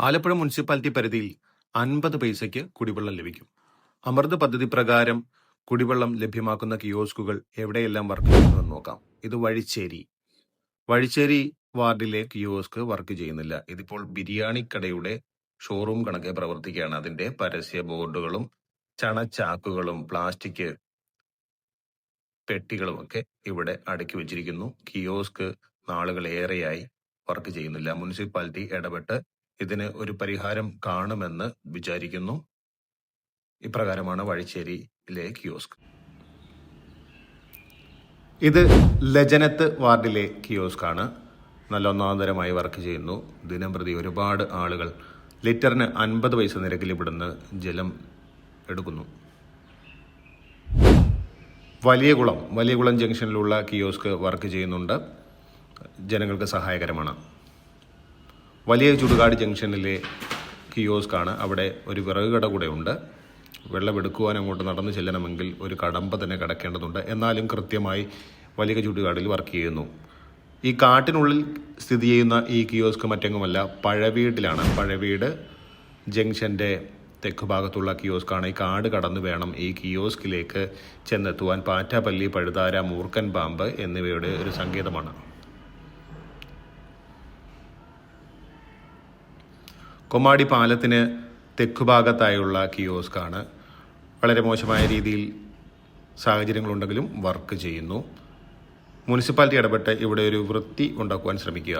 Alappuzha municipality പരിധിയിൽ അൻപത് പൈസയ്ക്ക് കുടിവെള്ളം ലഭിക്കും. അമൃത് പദ്ധതി പ്രകാരം കുടിവെള്ളം ലഭ്യമാക്കുന്ന കിയോസ്കുകൾ എവിടെയെല്ലാം വർക്ക് ചെയ്യുന്നുവെന്ന് നോക്കാം. ഇത് വഴിച്ചേരി. വഴിച്ചേരി വാർഡിലെ കിയോസ്ക് വർക്ക് ചെയ്യുന്നില്ല. ഇതിപ്പോൾ ബിരിയാണി കടയുടെ ഷോറൂം കണക്കെ പ്രവർത്തിക്കുകയാണ്. അതിന്റെ പരസ്യ ബോർഡുകളും ചണച്ചാക്കുകളും പ്ലാസ്റ്റിക് പെട്ടികളുമൊക്കെ ഇവിടെ അടുക്കി വെച്ചിരിക്കുന്നു. കിയോസ്ക് നാളുകളേറെയായി വർക്ക് ചെയ്യുന്നില്ല. മുനിസിപ്പാലിറ്റി ഇടപെട്ട് ഇതിന് ഒരു പരിഹാരം കാണുമെന്ന് വിചാരിക്കുന്നു. ഇപ്രകാരമാണ് വഴിച്ചേരിയിലെ കിയോസ്ക്. ഇത് ലജനത്ത് വാർഡിലെ കിയോസ്ക് ആണ് നല്ല ഒന്നാന്തരമായി വർക്ക് ചെയ്യുന്നു. ദിനം പ്രതി ഒരുപാട് ആളുകൾ ലിറ്ററിന് അൻപത് പൈസ നിരക്കിൽ ഇവിടുന്ന് ജലം എടുക്കുന്നു. വലിയകുളം വലിയകുളം ജംഗ്ഷനിലുള്ള കിയോസ്ക് വർക്ക് ചെയ്യുന്നുണ്ട്. ജനങ്ങൾക്ക് സഹായകരമാണ്. വലിയ ചുടുകാട് ജംഗ്ഷനിലെ കിയോസ്കാണ്. അവിടെ ഒരു വിറക് കട കൂടെ ഉണ്ട് വെള്ളമെടുക്കുവാൻ അങ്ങോട്ട് നടന്നു ചെല്ലണമെങ്കിൽ ഒരു കടമ്പ തന്നെ കിടക്കേണ്ടതുണ്ട്. എന്നാലും കൃത്യമായി വലിയ ചുടുകാടിൽ വർക്ക് ചെയ്യുന്നു. ഈ കാട്ടിനുള്ളിൽ സ്ഥിതി ചെയ്യുന്ന ഈ കിയോസ്ക് മറ്റെങ്ങുമല്ല പഴവീട്ടിലാണ്. പഴവീട് ജംഗ്ഷന്റെ തെക്ക് ഭാഗത്തുള്ള കിയോസ്കാണ്. ഈ കാട് കടന്നു വേണം ഈ കിയോസ്കിലേക്ക് ചെന്നെത്തുവാൻ. പാറ്റാപ്പള്ളി പഴുതാര മൂർക്കൻ പാമ്പ് എന്നിവയുടെ ഒരു സങ്കേതമാണ്. കൊമാടി പാലത്തിന് തെക്കുഭാഗത്തായുള്ള കിയോസ്കാണ്. വളരെ മോശമായ രീതിയിൽ സാഹചര്യങ്ങളുണ്ടെങ്കിലും വർക്ക് ചെയ്യുന്നു. മുനിസിപ്പാലിറ്റി ഇടപെട്ട് ഇവിടെ ഒരു വൃത്തി ഉണ്ടാക്കുവാൻ ശ്രമിക്കുക.